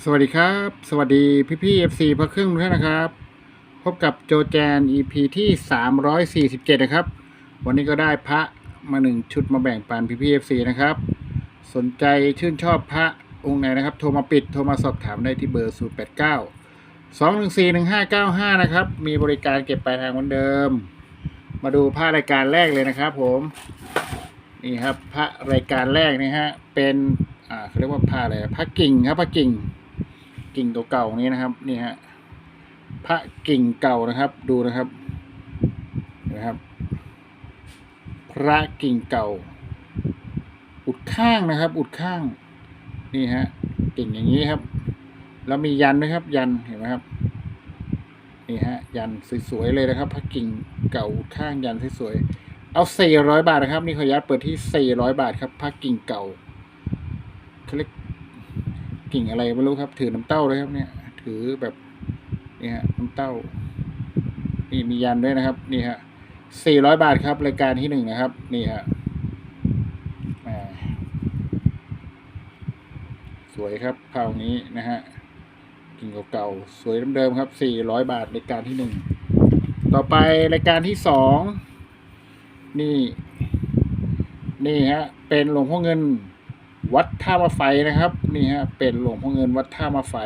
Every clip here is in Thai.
สวัสดีครับ สวัสดีพี่พี่เอฟซีพระเครื่องทุกท่านะครับ พบกับโจแจน EP ที่ 347 นะครับ วันนี้ก็ได้พระมาหนึ่งชุดมาแบ่งปันพี่พี่เอฟซีนะครับ สนใจชื่นชอบพระองค์ไหนนะครับ โทรมาปิดโทรมาสอบถามได้ที่เบอร์ 0 8 9 2 1 4 1 5 9 5 นะครับ มีบริการเก็บปลายทางเหมือนเดิม มาดูผ้ารายการแรกเลยนะครับผม นี่ครับพระรายการแรกนี่ฮะเป็นอ่าเขาเรียกว่าผ้าอะไรพระกิ่งครับพระกิ่ง กิ่งตัวเก่านี้นะครับนี่ฮะพระกิ่งเก่านะครับ ดูนะครับนะครับ พระกิ่งเก่า อุดข้างนะครับ อุดข้าง นี่ฮะกิ่งอย่างนี้ครับ แล้วมียันนะครับ ยันเห็นไหมครับนี่ฮะยันสวยๆเลยนะครับ พระกิ่งเก่าอุดข้างยันสวยๆเอาสี่ร้อยบาทนะครับ นี่ขออนุญาตเปิดที่สี่ร้อยบาทครับพระกิ่งเก่าเขาเรียก กิ่งอะไรไม่รู้ครับ ถือน้ำเต้าเลยครับเนี่ย ถือแบบนี่ฮะน้ำเต้า นี่มียันด้วยนะครับ นี่ฮะสี่ร้อยบาทครับ รายการที่หนึ่งนะครับ นี่ฮะสวยครับเผานี้นะฮะกิ่งเก่าๆสวยเดิมๆครับสี่ร้อยบาทรายการที่หนึ่งต่อไปรายการที่สองนี่ นี่ฮะเป็นหลวงพ่อเงิน วัดท่ามาไฟนะครับนี่ฮะเป็นหลวงพ่อเงินวัดท่ามาไฟ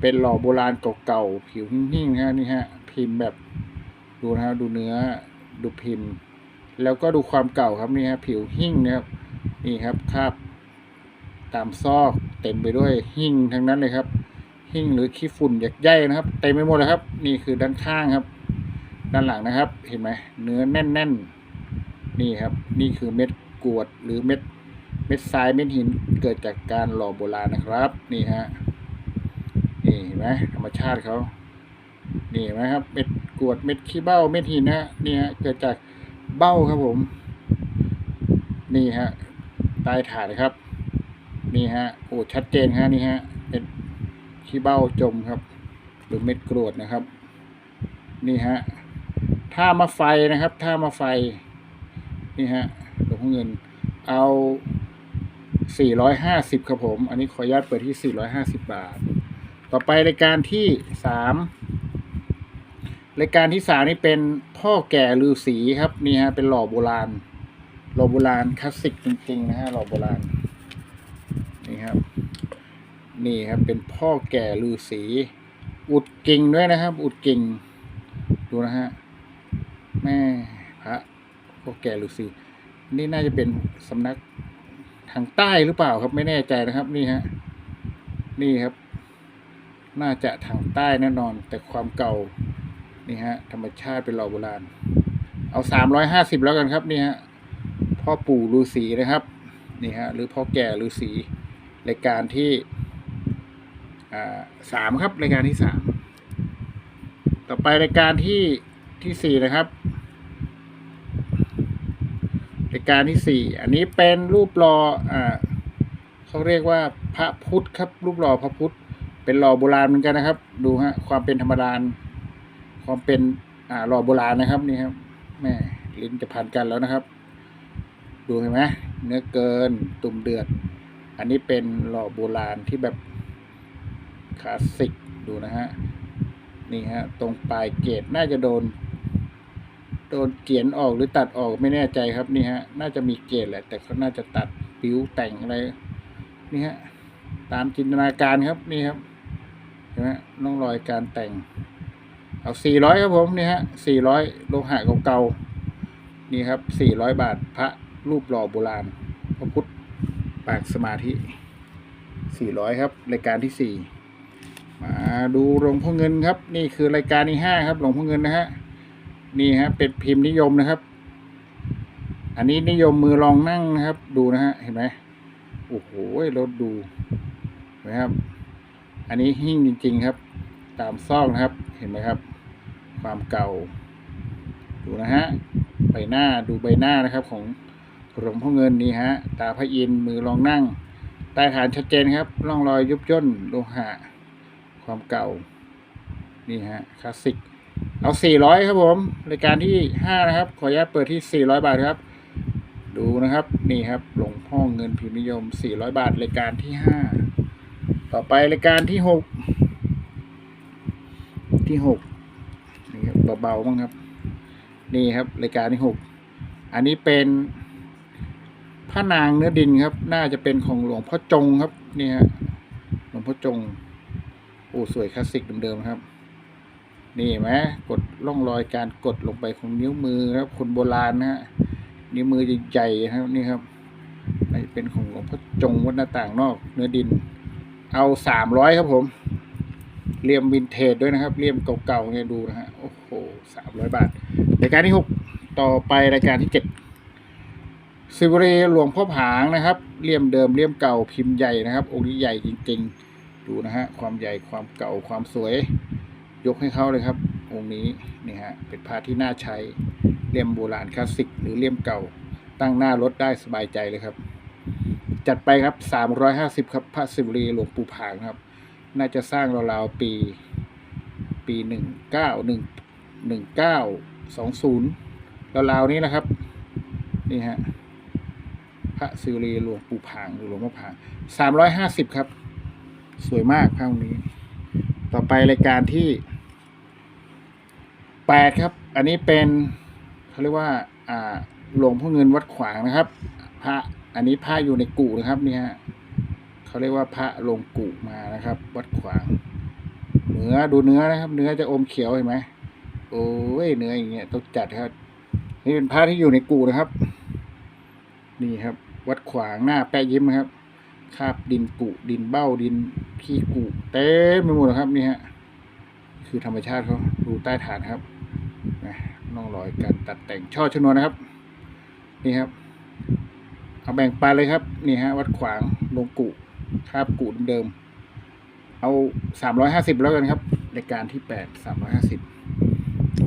เป็นหล่อโบราณเก่าๆผิวหิ่งๆนะฮะนี่ฮะพิมพ์แบบดูนะฮะดูเนื้อดูพิมพ์ แล้วก็ดูความเก่าครับนี่ฮะผิวหิ่งนะครับนี่ครับคราบตามซอกเต็มไปด้วยหิ่งทั้งนั้นเลยครับ หิ่งหรือขี้ฝุ่นหยักใยนะครับเต็มไปหมดเลยครับ นี่คือด้านข้างครับ ด้านหลังนะครับ เห็นไหมเนื้อแน่นๆนี่ครับ นี่คือเม็ดกวดหรือเม็ด เม็ดทรายเม็ดหินเกิดจากการหล่อโบราณนะครับ นี่ฮะนี่เห็นไหมธรรมชาติเขานี่เห็นไหมครับเม็ดกรวดเม็ดขี้เบ้าเม็ดหินฮะนี่ฮะเกิดจากเบ้าครับผม นี่ฮะใต้ฐานครับ นี่ฮะโอ้ชัดเจนฮะนี่ฮะเม็ดขี้เบ้าจมครับ หรือเม็ดกรวดนะครับ นี่ฮะท่ามาไฟนะครับท่ามาไฟนี่ฮะหลวงพ่อเงินเอา 450 ครับผม อันนี้ขออนุญาตเปิดที่ 450 บาท ต่อไปรายการที่ 3 รายการที่ 3 นี่เป็นพ่อแก่ลือสีครับ นี่ฮะ เป็นหล่อโบราณ หล่อโบราณคลาสสิกจริงๆนะฮะ หล่อโบราณ นี่ครับ นี่ครับ เป็นพ่อแก่ลือสี อุดกิ่งด้วยนะครับ อุดกิ่ง ดูนะฮะ แม่พระพ่อแก่ลือสี นี่น่าจะเป็นสำนัก ทางใต้หรือเปล่าครับไม่แน่ใจนะครับนี่ฮะนี่ครับ น่าจะทางใต้แน่นอน แต่ความเก่านี่ฮะธรรมชาติเป็นหล่อโบราณ เอาสามร้อยห้าสิบแล้วกันครับนี่ฮะพ่อปู่ฤาษีนะครับนี่ฮะหรือพ่อแก่ฤาษีรายการที่อ่าสามครับรายการที่สามต่อไปรายการที่ที่สี่นะครับ รายการที่สี่อันนี้เป็นรูปหล่ออ่าเขาเรียกว่าพระพุทธครับ รูปหล่อพระพุทธ เป็นหล่อโบราณเหมือนกันนะครับ ดูฮะความเป็นธรรมดาความเป็นอ่าหล่อโบราณนะครับนี่ครับแม่ลิ้นจะพันกันแล้วนะครับ ดูเห็นไหมเนื้อเกินตุ่มเดือด อันนี้เป็นหล่อโบราณที่แบบคลาสสิกดูนะฮะนี่ฮะตรงปลายเกตน่าจะโดน โดนเกียนออกหรือตัดออกไม่แน่ใจครับนี่ฮะ น่าจะมีเกจแหละ แต่เขาน่าจะตัดปิ้วแต่งอะไรนี่ฮะ ตามจินตนาการครับนี่ครับเห็นไหมน้องรอยการแต่ง เอาสี่ร้อยครับผมนี่ฮะสี่ร้อยโลหะเก่าๆนี่ครับสี่ร้อยบาทพระรูปหล่อโบราณพระพุทธปางสมาธิสี่ร้อยครับ รายการที่สี่มาดูหลวงพ่อเงินครับ นี่คือรายการที่ห้าครับหลวงพ่อเงินนะฮะ นี่ฮะเป็นพิมพ์นิยมนะครับ อันนี้นิยมมือลองนั่งนะครับ ดูนะฮะเห็นไหมโอ้โหรถดูนไหมครับ อันนี้หิ้งจริง ๆครับ ตามซอกนะครับเห็นไหมครับ ความเก่า ดูนะฮะใบหน้าดูใบหน้านะครับ ของหลวงพ่อเงินนี่ฮะ ตาพระอินมือลองนั่งใต้ฐานชัดเจนครับร่องรอยยุบย่นโลหะ ความเก่า นี่ฮะคลาสสิก เอาสี่ร้อยครับผม รายการที่ห้านะครับ ขออนุญาตเปิดที่สี่ร้อยบาทครับ ดูนะครับ นี่ครับ หลวงพ่อเงินพิมพ์นิยมสี่ร้อยบาท รายการที่ห้า ต่อไปรายการที่หก ที่หกนี่ครับเบาๆบ้างครับ นี่ครับ รายการที่หก อันนี้เป็นพระนางเนื้อดินครับ น่าจะเป็นของหลวงพ่อจงครับ นี่ฮะ หลวงพ่อจง โอ้สวยคลาสสิกเดิมๆครับ นี่เห็นไหมกดร่องรอยการกดลงไปของนิ้วมือครับคนโบราณนะฮะนิ้วมือใหญ่ๆครับนี่ครับน่เป็นของหลวงพ่อจงวัดหน้าต่างนอก เนื้อดิน เอาสามร้อยครับผมเลี่ยมวินเทจด้วยนะครับเลี่ยมเก่าๆเนี่ยดูนะฮะโอ้โหสามร้อยบาทรายการที่หกต่อไปรายการที่เจ็ดสิวเรหลวงพ่อผางนะครับเลี่ยมเดิมเลี่ยมเก่าพิมพ์ใหญ่นะครับองค์นี้ใหญ่จริง ๆ ดูนะฮะความใหญ่ความเก่าความสวย ยกให้เขาเลยครับ องค์นี้นี่ฮะเป็นพระที่น่าใช้เลี่ยมโบราณคลาสสิก หรือเลี่ยมเก่า ตั้งหน้ารถได้สบายใจเลยครับ จัดไปครับสามร้อยห้าสิบครับพระศิวลีหลวงปู่ผางครับ น่าจะสร้างราวๆปี ปีหนึ่งเก้าหนึ่งหนึ่งเก้าสองศูนย์ราวๆนี้นะครับ นี่ฮะพระศิวลีหลวงปู่ผางหรือหลวงพ่อผางสามร้อยห้าสิบครับ สวยมากพระองค์นี้ ต่อไปรายการที่แปดครับ อันนี้เป็นเขาเรียกว่าอ่าหลวงพ่อเงินวัดขวางนะครับ พระอันนี้พระอยู่ในกู่นะครับนี่ฮะเขาเรียกว่าพระลงกู่มานะครับ วัดขวาง เนื้อดูเนื้อนะครับ เนื้อจะอมเขียวเห็นไหมโอ้ยเนื้ออย่างเงี้ยต้องจัดครับ นี่เป็นพระที่อยู่ในกู่นะครับ นี่ครับ วัดขวางหน้าแปะยิ้มครับ คาบดินกุดินเบ้าดินขี้กุเต็มไปหมดเลยครับนี่ฮะคือธรรมชาติเขาดูใต้ฐานครับนะน่องรอยการตัดแต่งช่อชนวนนะครับ นี่ครับ เอาแบ่งปันเลยครับ นี่ฮะ วัดขวางลงกุคาบกุเดิมเอาสามร้อยห้าสิบแล้วกันครับรายการที่แปดสามร้อยห้าสิบ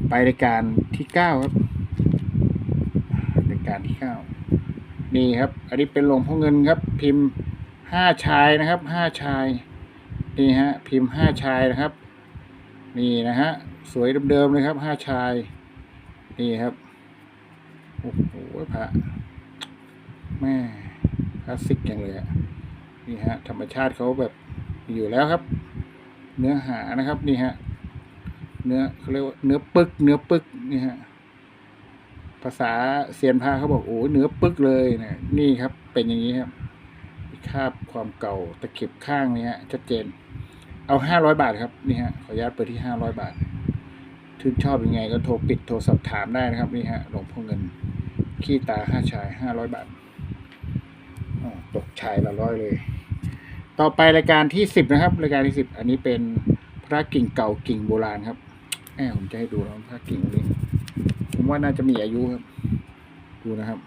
ไปรายการที่เก้าครับรายการที่เก้านี่ครับ อันนี้เป็นหลวงพ่อเงินครับ พิมพ์ ห้าชายนะครับห้าชายนี่ฮะพิมพ์ห้าชายนะครับนี่นะฮะสวยเดิมๆเลยครับห้าชายนี่ครับโอ้โหพระแม่คลาสสิกอย่างเลยอะนี่ฮะธรรมชาติเขาแบบอยู่แล้วครับ เนื้อหานะครับนี่ฮะเนื้อเขาเรียกว่าเนื้อปึก เนื้อปึกนี่ฮะภาษาเซียนพาเขาบอกโอ้เนื้อปึกเลยนะนี่ครับเป็นอย่างนี้ครับ คาบความเก่าตะเข็บข้างนี่ฮะชัดเจน เอาห้าร้อยบาทครับนี่ฮะขออนุญาตเปิดที่ห้าร้อยบาทถึงชอบยังไงก็โทรปิดโทรสอบถามได้นะครับนี่ฮะหลวงพ่อเงิน ขี้ตาห้าชายห้าร้อยบาทตกชายละร้อยเลย ต่อไปรายการที่สิบนะครับรายการที่สิบอันนี้เป็นพระกิ่งเก่ากิ่งโบราณครับแอบผมจะให้ดูแล้วพระกิ่งนี้ ผมว่าน่าจะมีอายุครับ ดูนะครับ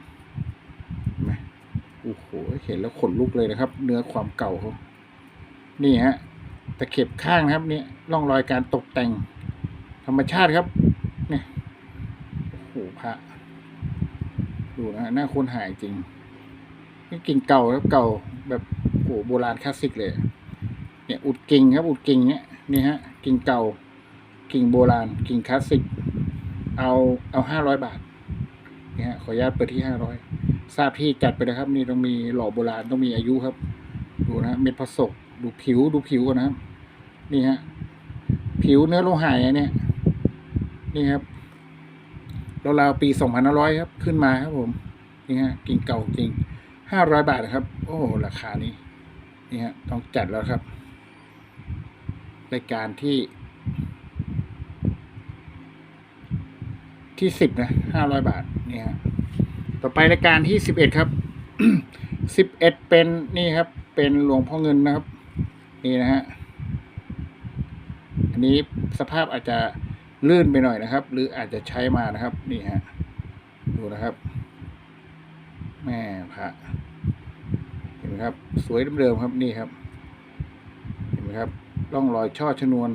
โอ้โห เห็นแล้วขนลุกเลยนะครับ เนื้อความเก่าเขานี่ฮะตะเข็บข้างนะครับเนี่ยร่องรอยการตกแต่ง ธรรมชาติครับ เนี่ยโอ้โหพระดูนะฮะหน้าคนหายจริงนี่กิ่งเก่าครับเก่าแบบโอ้โหโบราณคลาสสิกเลย เนี่ยอุดกิ่งครับอุดกิ่งเนี่ยนี่ฮะกิ่งเก่า กิ่งโบราณ กิ่งคลาสสิก เอาเอาห้าร้อยบาทนี่ฮะขออนุญาตเปิดที่ห้าร้อย ทราบที่จัดไปนะครับ นี่ต้องมีหล่อโบราณต้องมีอายุครับ ดูนะเม็ดผสกดูผิวดูผิวก่อนนะครับ นี่ฮะผิวเนื้อโลหะเนี่ย นี่ครับราวๆปีสองพันห้าร้อยครับ ขึ้นมาครับผม นี่ฮะกิ่งเก่าจริงห้าร้อยบาทครับ โอ้ราคานี้ นี่ฮะต้องจัดแล้วครับรายการที่ ที่สิบนะห้าร้อยบาท นี่ฮะ ต่อไปรายการที่สิบเอ็ดครับสิบเอ็ดเป็นนี่ครับ เป็นหลวงพ่อเงินนะครับ นี่นะฮะอันนี้สภาพอาจจะลื่นไปหน่อยนะครับ หรืออาจจะใช้มานะครับ นี่ฮะดูนะครับ แม่พระเห็นไหมครับ สวยเดิมๆครับนี่ครับ เห็นไหมครับร่องรอยช่อชนวน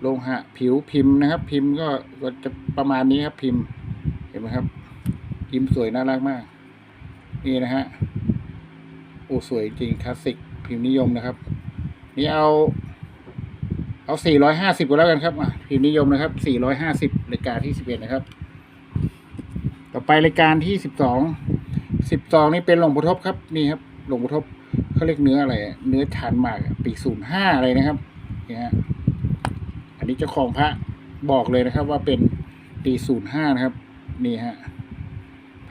โลหะผิวพิมพ์นะครับ พิมพ์ก็ก็จะประมาณนี้ครับพิมพ์ เห็นไหมครับ พิมพ์สวยน่ารักมาก นี่นะฮะโอ้สวยจริงคลาสสิกพิมพ์นิยมนะครับ นี่เอา เอาสี่ร้อยห้าสิบก็แล้วกันครับอะพิมพ์นิยมนะครับสี่ร้อยห้าสิบรายการที่สิบเอ็ดนะครับ ต่อไปรายการที่สิบสองสิบสองนี่เป็นหลวงปู่ทบครับนี่ครับหลวงปู่ทบเขาเรียกเนื้ออะไรเนื้อชานหมากปีศูนย์ห้าอะไรนะครับนี่ฮะอันนี้เจ้าของพระบอกเลยนะครับ ว่าเป็นปีศูนย์ห้านะครับ นี่ฮะ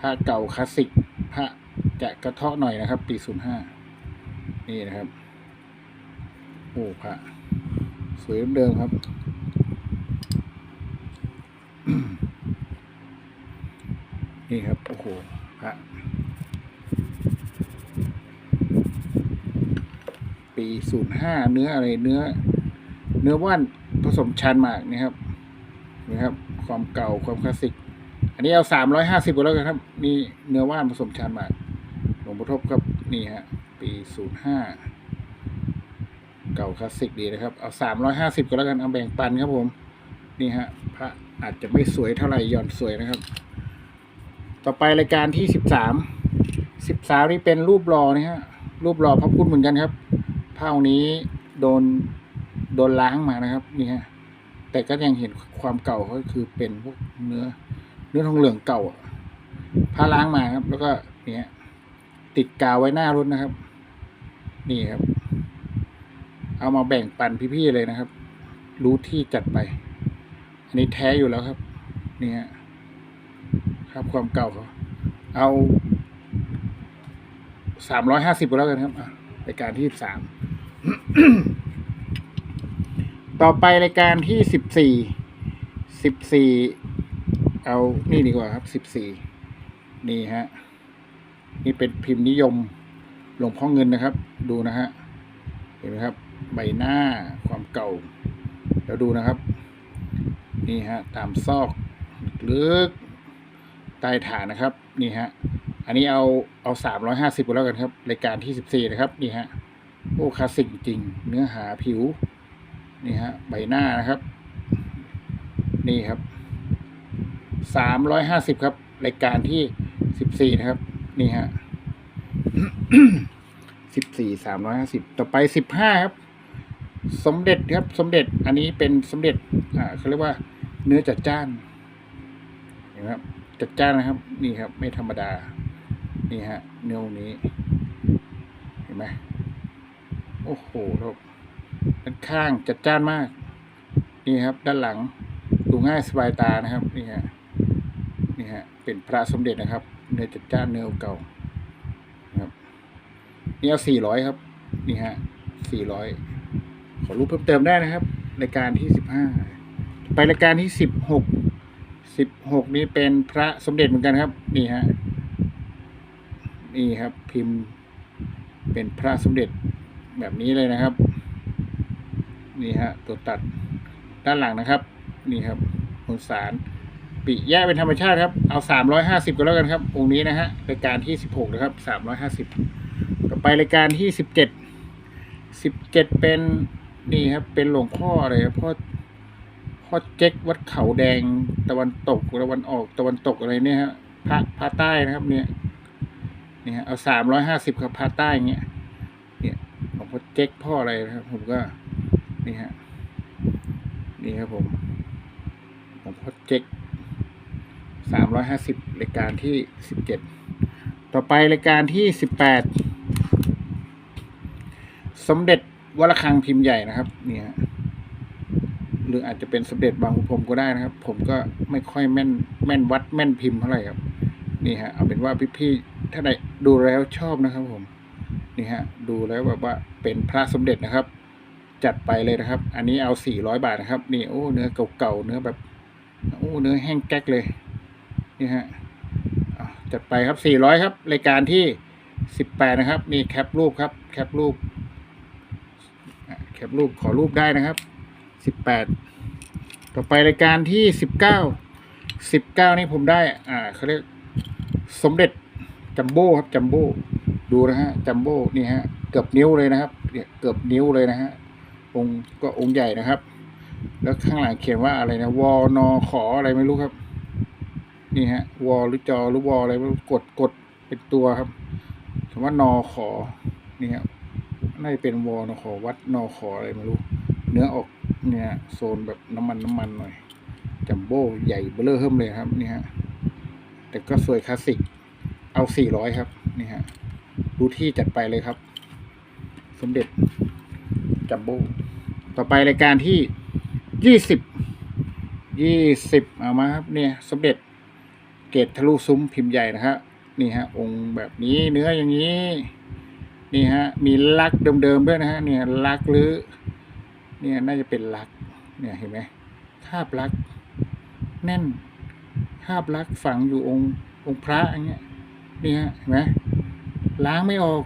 ระเก่าคลาสสิกพระจะกระเทาะหน่อยนะครับ ปีศูนย์ห้านี่นะครับโอ้พระสวยเดิมครับ นี่ครับโอ้โหพระปีศูนย์ห้าเนื้ออะไรเนื้อ เนื้อว่านผสมชานมากนี่ครับนี่ครับ ความเก่าความคลาสสิก อันนี้เอาสามร้อยห้าสิบก็แล้วกันครับ นี่เนื้อว่านผสมชานหมากหลวงพ่อทบครับนี่ฮะ ปีศูนย์ห้าเก่าคลาสสิกดีนะครับ เอาสามร้อยห้าสิบก็แล้วกันเอาแบ่งปันครับผม นี่ฮะ พระอาจจะไม่สวยเท่าไหร่ย่อนสวยนะครับ ต่อไปรายการที่สิบสามสิบสามนี่เป็นรูปรอนะฮะรูปรอพระพุทธเหมือนกันครับผ้านี้โดนโดนล้างมานะครับ นี่ฮะแต่ก็ยังเห็นความเก่าก็คือเป็นพวกเนื้อ เนื้อทองเหลืองเก่าผ้าล้างมาครับ แล้วก็เนี่ยติดกาวไว้หน้ารถนะครับ นี่ครับ เอามาแบ่งปันพี่ๆเลยนะครับ รู้ที่จัดไป อันนี้แท้อยู่แล้วครับ เนี่ฮะครับความเก่าเขาเอาสามร้อยห้าสิบก็แล้วกันครับรายการที่สามต่อไปรายการที่สิบสี่สิบสี่ เอานี่ดีกว่าครับสิบสี่นี่ฮะ นี่เป็นพิมพ์นิยมหลวงพ่อเงินนะครับ ดูนะฮะ เห็นไหมครับ ใบหน้าความเก่าแล้วดูนะครับ นี่ฮะ ตามซอกลึกใต้ฐานนะครับ นี่ฮะ อันนี้เอาเอาสามร้อยห้าสิบก็แล้วกันครับ รายการที่สิบสี่นะครับ นี่ฮะ โอ้คลาสสิกจริง เนื้อหาผิว นี่ฮะ ใบหน้านะครับ นี่ครับ สามร้อยห้าสิบครับ รายการที่สิบสี่นะครับ นี่ฮะสิบสี่สามร้อยห้าสิบต่อไปสิบห้าครับ สมเด็จครับ สมเด็จอันนี้เป็นสมเด็จ อ่าเขาเรียกว่าเนื้อจัดจ้านเห็นไหมครับ จัดจ้านนะครับ นี่ครับ ไม่ธรรมดา นี่ฮะ เนื้อนี้ เห็นไหมโอ้โหครับด้านข้างจัดจ้านมาก นี่ครับ ด้านหลังดูง่ายสบายตานะครับ นี่ฮะ นี่ฮะเป็นพระสมเด็จนะครับ เนื้อจัดจ้านเนื้อเก่าครับนี่เอาสี่ร้อยครับ นี่ฮะสี่ร้อยขอรูปเพิ่มเติมได้นะครับรายการที่สิบห้าไปรายการที่สิบหกสิบหกนี้เป็นพระสมเด็จเหมือนกันครับ นี่ฮะนี่ครับ พิมพ์เป็นพระสมเด็จแบบนี้เลยนะครับ นี่ฮะตัวตัดด้านหลังนะครับ นี่ครับมวลสาร ปิแยกเป็นธรรมชาติครับ เอาสามร้อยห้าสิบก็แล้วกันครับ องค์นี้นะฮะรายการที่สิบหกนะครับสามร้อยห้าสิบต่อไปรายการที่สิบเจ็ดสิบเจ็ดเป็นนี่ครับ เป็นหลวงพ่ออะไรครับพ่อพ่อเจ๊กวัดเขาแดงตะวันตกตะวันออกตะวันตกอะไรเนี่ยฮะพระพระใต้นะครับเนี่ยนี่ฮะเอาสามร้อยห้าสิบครับพระใต้เงี้ยเนี่ยหลวงพ่อเจ๊กพ่ออะไรนะครับผมก็นี่ฮะนี่ครับผมหลวงพ่อเจ๊ก สามร้อยห้าสิบรายการที่สิบเจ็ดต่อไปรายการที่สิบแปดสมเด็จวัลคังพิมพ์ใหญ่นะครับ เนี่ยหรืออาจจะเป็นสมเด็จบางขุนพรมก็ได้นะครับ ผมก็ไม่ค่อยแม่นแม่นวัดแม่นพิมพ์เท่าไหร่ครับ นี่ฮะเอาเป็นว่าพี่ๆถ้าได้ดูแล้วชอบนะครับผมนี่ฮะดูแล้วแบบว่าเป็นพระสมเด็จนะครับ จัดไปเลยนะครับ อันนี้เอาสี่ร้อยบาทนะครับ นี่โอ้เนื้อเก่าๆเนื้อแบบโอ้เนื้อแห้งแก๊กเลย นี่ฮะจัดไปครับสี่ร้อยครับ รายการที่สิบแปดนะครับนี่แคปรูปครับ แคปรูป แคปรูปขอรูปได้นะครับสิบแปดต่อไปรายการที่สิบเก้าสิบเก้านี่ผมได้ อ่าเขาเรียกสมเด็จจัมโบ้ครับจัมโบ้ดูนะฮะจัมโบ้นี่ฮะเกือบนิ้วเลยนะครับเนี่ยเกือบนิ้วเลยนะฮะองค์ก็องค์ใหญ่นะครับ แล้วข้างหลังเขียนว่าอะไรนะวอนอขออะไรไม่รู้ครับ นี่ฮะวอลหรือจอหรือวอลอะไรไม่รู้กดกดเป็นตัวครับคำว่านอขอนี่ฮะน่าจะเป็นวอลนอขอวัดนอขออะไรไม่รู้ เนื้อออกเนี่ยโซนแบบน้ำมันน้ำมันหน่อยจัมโบ้ใหญ่เบลอเริ่มเลยครับนี่ฮะแต่ก็สวยคลาสสิกเอาสี่ร้อยครับนี่ฮะดูที่จัดไปเลยครับ สมเด็จจัมโบ้ต่อไปรายการที่ยี่สิบยี่สิบเอามาครับเนี่ย สมเด็จ เกตทะลุซุ้มพิมพ์ใหญ่นะครับนี่ฮะองค์แบบนี้เนื้ออย่างนี้นี่ฮะมีลักเดิมๆด้วยนะฮะเนี่ยลักหรือเนี่ยน่าจะเป็นลักเนี่ยเห็นไหมคาบลักแน่นคาบลักฝังอยู่องค์องค์พระอย่างเงี้ยนี่ฮะเห็นไหมล้างไม่ออก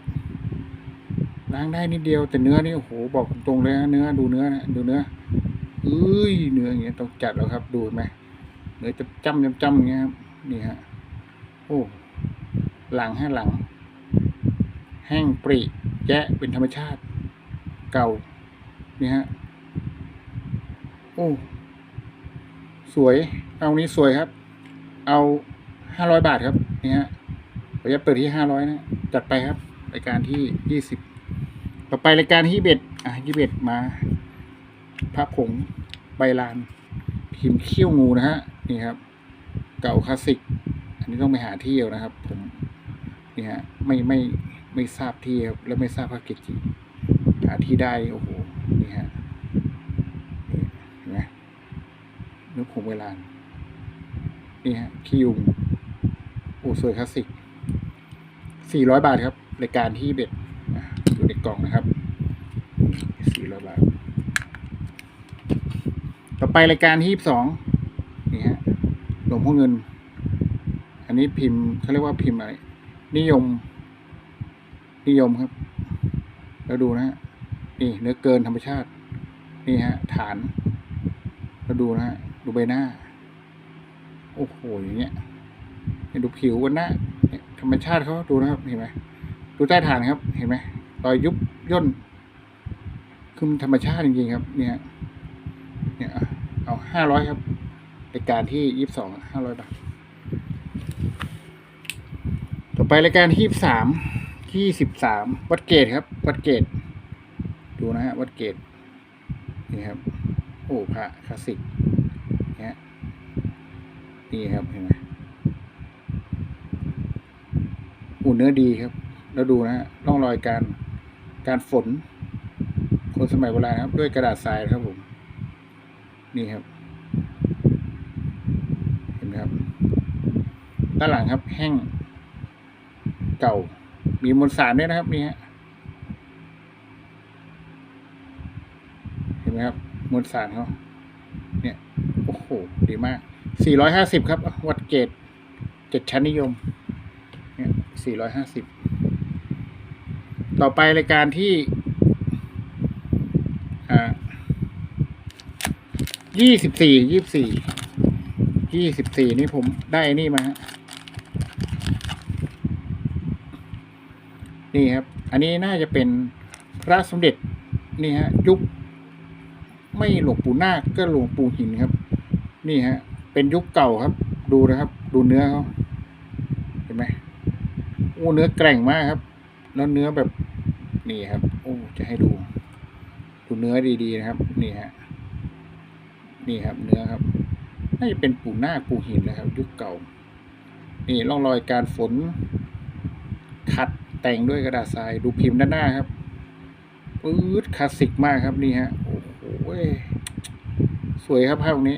ล้างได้นิดเดียวแต่เนื้อนี่โอ้โหบอกตรงเลยฮะเนื้อดูเนื้อนะดูเนื้อเอ้ยเนื้ออย่างเงี้ยต้องจัดแล้วครับดูไหมเนื้อจะจ้ำจ้ำจ้ำอย่างเงี้ยครับ นี่ฮะโอ้หลังให้หลัง แห้งปริแยะเป็นธรรมชาติเก่านี่ฮะโอ้สวย เอานี้สวยครับ เอาห้าร้อยบาทครับนี่ฮะขออนุญาตเปิดที่ห้าร้อยนะจัดไปครับรายการที่ยี่สิบต่อไปรายการที่เบ็ดอะยี่เบ็ดมาพระผงใบลานพิมพ์เขี้ยวงูนะฮะนี่ครับ เก่าคลาสสิก อันนี้ต้องไปหาที่เอานะครับ ผมนี่ฮะไม่ไม่ไม่ทราบที่ครับและไม่ทราบพระเกจิหาที่ได้โอ้โหนี่ฮะนี่เห็นไหมนื้อผงใบลานนี่ฮะขี้ยุงโอ้สวยคลาสสิกสี่ร้อยบาทครับรายการที่เบ็ดอยู่ในกล่องนะครับสี่ร้อยบาท ต่อไปรายการที่สอง หลวงพ่อเงิน อันนี้พิมพ์เขาเรียกว่าพิมพ์อะไร นิยม นิยมครับ แล้วดูนะฮะ นี่เนื้อเกินธรรมชาติ นี่ฮะ ฐาน แล้วดูนะฮะ ดูใบหน้า โอ้โห อย่างเงี้ยให้ดูผิววันหน้าธรรมชาติเขาดูนะครับ เห็นไหม ดูใต้ฐานครับ เห็นไหม รอยยุบย่นคือธรรมชาติจริงๆครับ เนี่ย เนี่ย เอาห้าร้อยครับ รายการที่ยี่สิบสองห้าร้อยบาท ต่อไปรายการที่ยี่สามที่สิบสามวัดเกตครับ วัดเกต ดูนะฮะวัดเกตนี่ครับโอ้พระคลาสสิกเนี่ยนี่ครับเห็นไหมอูเนื้อดีครับ แล้วดูนะฮะร่องรอยการการฝน คนสมัยโบราณครับ ด้วยกระดาษทรายครับผม นี่ครับ เห็นไหมครับ ด้านหลังครับ แห้ง เก่า มีมวลสารด้วยนะครับนี่ฮะเห็นไหมครับมวลสารเขาเนี่ย โอ้โห ดีมากสี่ร้อยห้าสิบครับ วัดเกตเจ็ดชั้นนิยม เนี่ยสี่ร้อยห้าสิบต่อไปรายการที่อ่ายี่สิบสี่ยี่สิบสี่ยี่สิบสี่นี่ผมได้นี่มาฮะ นี่ครับ อันนี้น่าจะเป็นพระสมเด็จนี่ฮะยุคไม่หลวงปู่นาคก็หลวงปู่หินครับ นี่ฮะ เป็นยุคเก่าครับ ดูนะครับ ดูเนื้อเขาเห็นไหมโอ้เนื้อแกร่งมากครับ แล้วเนื้อแบบนี่ครับ โอ้จะให้ดู ดูเนื้อดีๆนะครับ นี่ฮะนี่ครับ เนื้อครับน่าจะเป็นปู่นาคปู่หินนะครับ ยุคเก่า นี่ร่องรอยการฝนขัด แต่งด้วยกระดาษทรายดูพิมพ์ด้านหน้าครับปื๊ดคลาสสิกมากครับนี่ฮะโอ้โหสวยครับภาพนี้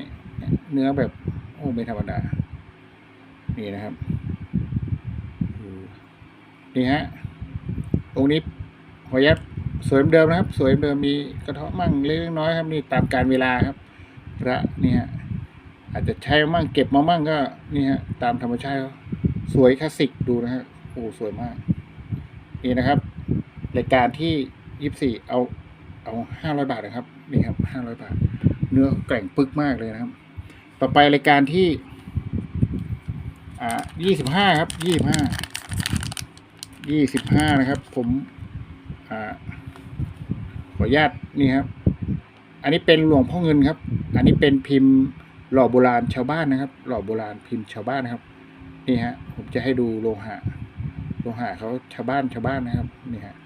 เนื้อแบบโอ้ไม่ธรรมดา นี่นะครับนี่ฮะตรงนี้หอยัดสวยเหมือนเดิมนะครับ สวยเหมือนเดิมมีกระเทาะมั่งเล็กน้อยครับนี่ตามการเวลาครับพระนี่ฮะอาจจะใช้มั่งเก็บมามั่งก็ นี่ฮะตามธรรมชาติสวยคลาสสิกดูนะฮะโอ้สวยมาก นี่นะครับรายการที่ยี่สี่เอาเอาห้าร้อยบาทนะครับนี่ครับห้าร้อยบาท เนื้อแกร่งปึกมากเลยนะครับ ต่อไปรายการที่อ่ายี่สิบห้าครับยี่สิบห้ายี่สิบห้านะครับ ผมอ่าขออนุญาตนี่ครับ อันนี้เป็นหลวงพ่อเงินครับ อันนี้เป็นพิมพ์หล่อโบราณชาวบ้านนะครับ หล่อโบราณพิมพ์ชาวบ้านนะครับ นี่ฮะผมจะให้ดูโลหะ โลหะเขาชาวบ้านชาวบ้านนะครับนี่ฮะ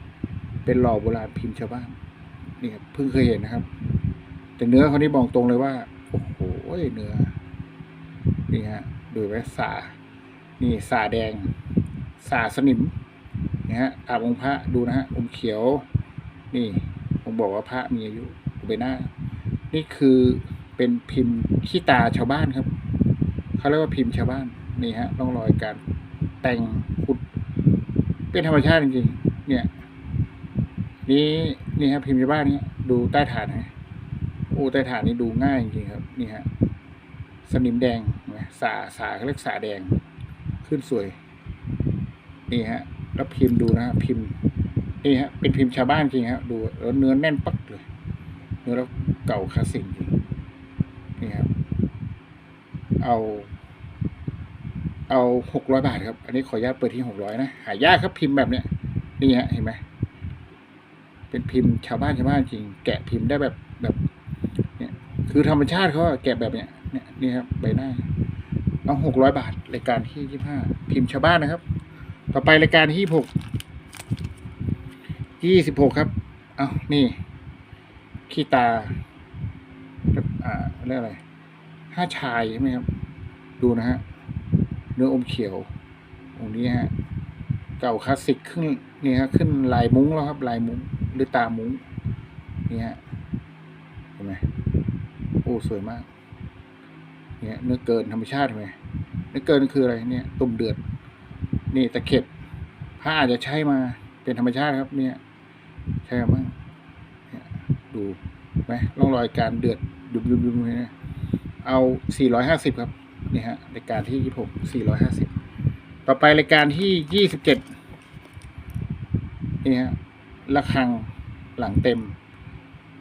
เป็นหล่อโบราณพิมพ์ชาวบ้านนี่ครับเพิ่งเคยเห็นนะครับ แต่เนื้อเขานี่บอกตรงเลยว่าโอ้โหเนื้อนี่ฮะดูไว้สานี่สาแดง สาสนิมนี่ฮะตาองพระดูนะฮะอมเขียว นี่ผมบอกว่าพระมีอายุเบน่านี่คือเป็นพิมพ์ขี้ตาชาวบ้านครับเขาเรียกว่าพิมพ์ชาวบ้านนี่ฮะร่องรอยการแต่ง เป็นธรรมชาติจริงๆ เนี่ย นี่นี่ครับพิมพ์ชาวบ้านเนี่ยดูใต้ฐานนะโอ้ใต้ฐานนี่ดูง่ายจริงครับ นี่ฮะสนิมแดงนไหมสาสาเขาเรียกสาแดงขึ้นสวย นี่ฮะ แล้วพิมพ์ดูนะฮะพิมพ์นี่ฮะเป็นพิมพ์ชาวบ้านจริงครับดูแล้วเนื้อแน่นปักเลยเนื้อแล้วเก่าคลาสสิกจริงนี่ครับเอา เอาหกร้อยบาทครับ อันนี้ขออนุญาตเปิดที่หกร้อยนะ หายากครับพิมพ์แบบเนี้ย นี่ฮะเห็นไหม เป็นพิมพ์ชาวบ้านชาวบ้านจริง แกะพิมพ์ได้แบบแบบเนี่ยคือธรรมชาติเขาแกะแบบเนี้ย เนี่ยนี่ครับใบหน้า เอาหกร้อยบาทรายการที่ยี่ห้าพิมพ์ชาวบ้านนะครับ ต่อไปรายการที่หกยี่สิบหกครับ เอานี่ขี้ตาอ่าเรียกอะไรห้าชายใช่ไหมครับ ดูนะฮะ เนื้ออมเขียวตรงนี้ฮะเก่าคลาสสิกขึ้นนี่ฮะขึ้นลายมุ้งแล้วครับ ลายมุ้งหรือตามุ้งนี่ฮะเห็นไหมโอ้สวยมาก เนี่ยเนื้อเกินธรรมชาติไหมเนื้อเกินคืออะไรเนี่ยตุ่มเดือด นี่ตะเข็บผ้าอาจจะใช้มาเป็นธรรมชาติครับ เนี่ย ใช่มั้งดูไหมร่องรอยการเดือดดุมดุมดุมเนี่ยเอา 450 ครับ นี่ฮะรายการที่26 450ต่อไปรายการที่27นี่ฮะระฆังหลังเต็ม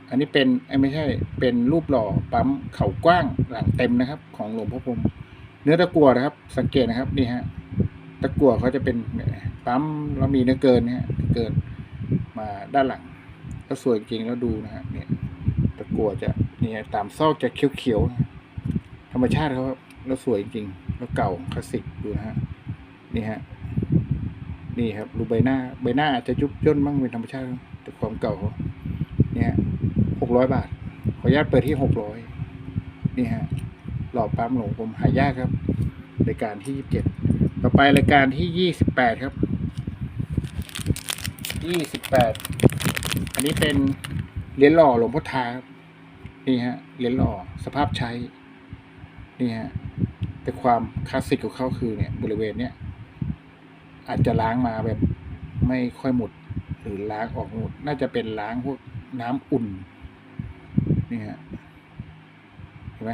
อันนี้เป็นไม่ใช่เป็นรูปหล่อปั๊มเข่ากว้างหลังเต็มนะครับ ของหลวงพ่อพรมเนื้อตะกั่วนะครับ สังเกตนะครับนี่ฮะตะกั่วเขาจะเป็นปั๊มแล้วมีเนื้อเกินเนี่ยเกินมาด้านหลังก็สวยจริงแล้วดูนะฮะเนี่ยตะกั่วจะเนี่ยตามซอกจะเขียวๆธรรมชาติเขาครับ แล้วสวยจริงแล้วเก่าคลาสสิกดูนะฮะนี่ฮะนี่ครับดูใบหน้าใบหน้าอาจจะยุบย่นบ้างเป็นธรรมชาติแต่ความเก่าเนี่ยหกร้อยบาท ขออนุญาตเปิดที่หกร้อยนี่ฮะหล่อปั๊มหลวงผมหายากครับรายการที่ยี่สิบเจ็ดต่อไปรายการที่ยี่สิบแปดครับยี่สิบแปดอันนี้เป็นเหรียญหล่อหลวงพ่อทาครับนี่ฮะเหรียญหล่อสภาพใช้นี่ฮะ แต่ความคลาสสิกของเขาคือเนี่ยบริเวณเนี้ยอาจจะล้างมาแบบไม่ค่อยหมดหรือล้างออกหมด น่าจะเป็นล้างพวกน้ำอุ่นนี่ฮะเห็นไหม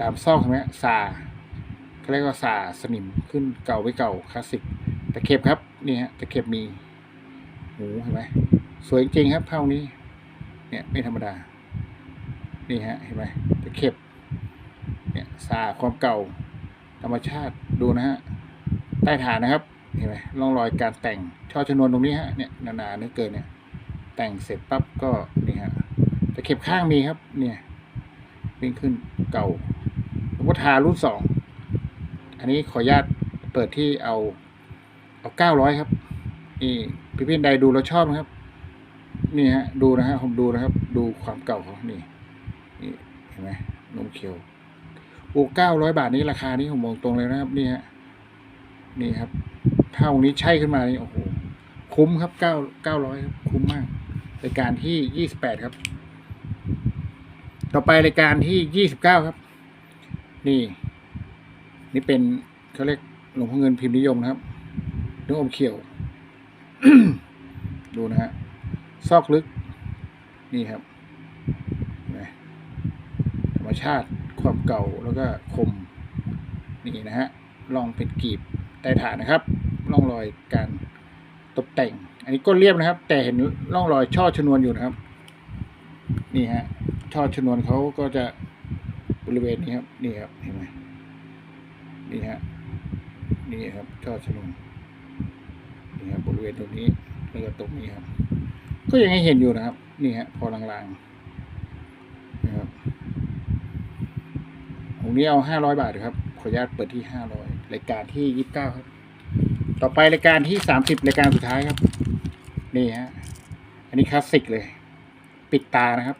ตามซอกเห็นไหมซาเขาเรียกว่าซาสนิมขึ้นเก่าไปเก่าคลาสสิกตะเข็บครับนี่ฮะตะเข็บมีหูเห็นไหมสวยจริงครับเท่านี้ เนี่ยไม่ธรรมดา นี่ฮะเห็นไหมตะเข็บ เนี่ยซาความเก่า ธรรมชาติดูนะฮะใต้ฐานนะครับเห็นไหมร่องรอยการแต่งช่อชนวนตรงนี้ฮะเนี่ยหนาๆนื้อเกินเนี่ย แต่งเสร็จปั๊บก็นี่ฮะตะเข็บข้างมีครับ เนี่ยวิ่งขึ้นเก่าหลวงพ่อทารุ่นสองอันนี้ขออนุญาตเปิดที่เอาเอาเก้าร้อยครับนี่พี่พี่ใดดูแล้วชอบนะครับ นี่ฮะดูนะฮะผมดูนะครับ ดูความเก่าเขานี่นี่เห็นไหมนมเขียว โอ้เก้าร้อยบาทนี้ราคานี้ผมมองตรงเลยนะครับนี่ฮะนี่ครับถ้าองนี้ใช่ขึ้นมานี่โอ้โหคุ้มครับเก้าเก้าร้อยครับคุ้มมากรายการที่ยี่สิบแปดครับ ต่อไปรายการที่ยี่สิบเก้าครับ นี่ นี่เป็นเขาเรียกหลวงพ่อเงินพิมพ์นิยมนะครับเนื้ออมเขียว ดูนะฮะซอกลึก นี่ครับธรรมชาติ ความเก่าแล้วก็คมนี่นะฮะลองเป็นกีบใต้ฐานนะครับร่องรอยการตกแต่ง อันนี้ก้นเรียบนะครับ แต่เห็นร่องรอยช่อชนวนอยู่นะครับ นี่ฮะช่อชนวนเขาก็จะบริเวณนี้ครับนี่ครับเห็นไหมนี่ฮะนี่ครับช่อชนวนนี่ครับบริเวณตรงนี้แล้วก็ตรงนี้ครับ ก็ยังให้เห็นอยู่นะครับ นี่ฮะพอลางๆนะครับ องค์นี้เอาห้าร้อยบาทครับ ขออนุญาตเปิดที่ห้าร้อยรายการที่ยี่สิบเก้าครับ ต่อไปรายการที่สามสิบรายการสุดท้ายครับ นี่ฮะ อันนี้คลาสสิกเลย ปิดตานะครับ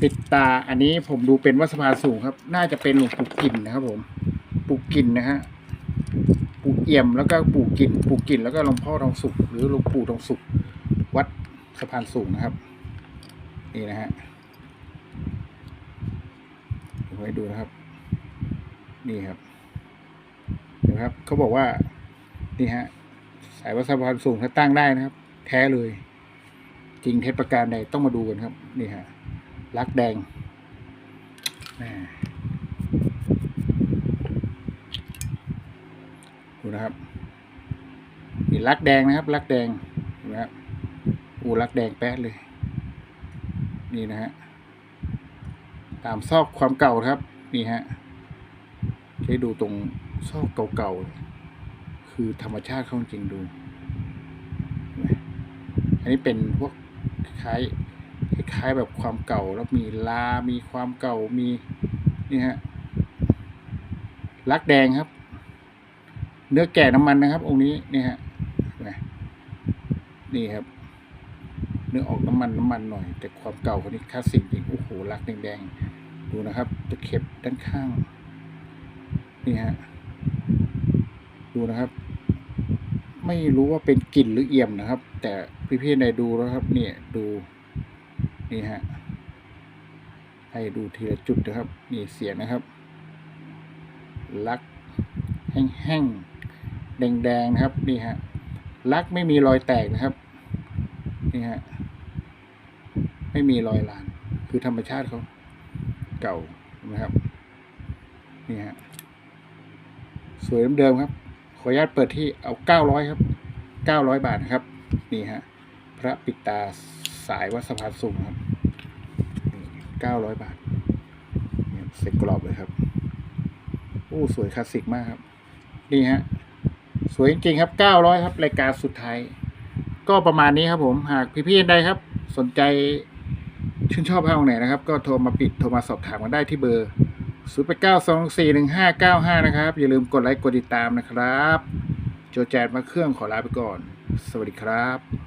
ปิดตา อันนี้ผมดูเป็นวัสะพานสูงครับ น่าจะเป็นหลวงปู่กินนะครับ ผม ปู่กินนะฮะ ปู่เอี่ยมแล้วก็ปู่กิน ปู่กินแล้วก็หลวงพ่อทองสุขหรือหลวงปู่ทองสุขวัดสะพานสูงนะครับ นี่นะฮะ เดี๋ยวให้ดูนะครับ นี่ครับเห็นไหมครับเขาบอกว่า นี่ฮะ สายวัสดสะพานสูงถ้าตั้งได้นะครับ แท้เลย จริงเท็จประการใดต้องมาดูกันครับ นี่ฮะลักแดงดูนะครับนี่ลักแดงนะครับ ลักแดงนไหมครับอูลักแดงแป๊ดเลย นี่นะฮะ ตามซอกความเก่าครับ นี่ฮะใช้ดูตรงซอกเก่าๆคือธรรมชาติเขาจริงดู อันนี้เป็นพวกคล้ายคล้ายแบบความเก่าแล้วมีลา มีความเก่ามีนี่ฮะลักแดงครับ เนื้อแก่น้ำมันนะครับ องค์นี้นี่ฮะนี่ครับ เนื้อออกน้ำมันน้ำมันหน่อย แต่ความเก่าคนนี้คลาสสิกจริงโอ้โหลักแดงๆ ดูนะครับตะเข็บด้านข้าง นี่ฮะ ดูนะครับ ไม่รู้ว่าเป็นกลิ่นหรือเอี่ยมนะครับ แต่พี่ๆในดูแล้วครับ เนี่ยดู นี่ฮะ ให้ดูทีละจุดนะครับ นี่เสียงนะครับ ลัก แห้งๆ แดงๆ นะครับ นี่ฮะ ลักไม่มีรอยแตกนะครับ นี่ฮะ ไม่มีรอยลาน คือธรรมชาติเขา เก่านะครับ นี่ฮะสวยเดิมๆครับ ขออนุญาตเปิดที่เอาเก้าร้อยครับเก้าร้อยบาทครับ นี่ฮะพระปิตาสายวัดสะพานสูงครับเก้าร้อยบาทเนี่ยเสร็จกรอบเลยครับโอ้สวยคลาสสิกมากครับ นี่ฮะสวยจริงๆครับเก้าร้อยครับรายการสุดท้าย ก็ประมาณนี้ครับผมหากพี่ๆใดครับ สนใจ ชื่นชอบผ้าองไหนนะครับ ก็โทรมาปิดโทรมาสอบถามกันได้ที่เบอร์0 8 9 2 4 1 5 9 5 นะครับ อย่าลืมกดไลค์กดติดตามนะครับ โจแจนมาเครื่องขอลาไปก่อน สวัสดีครับ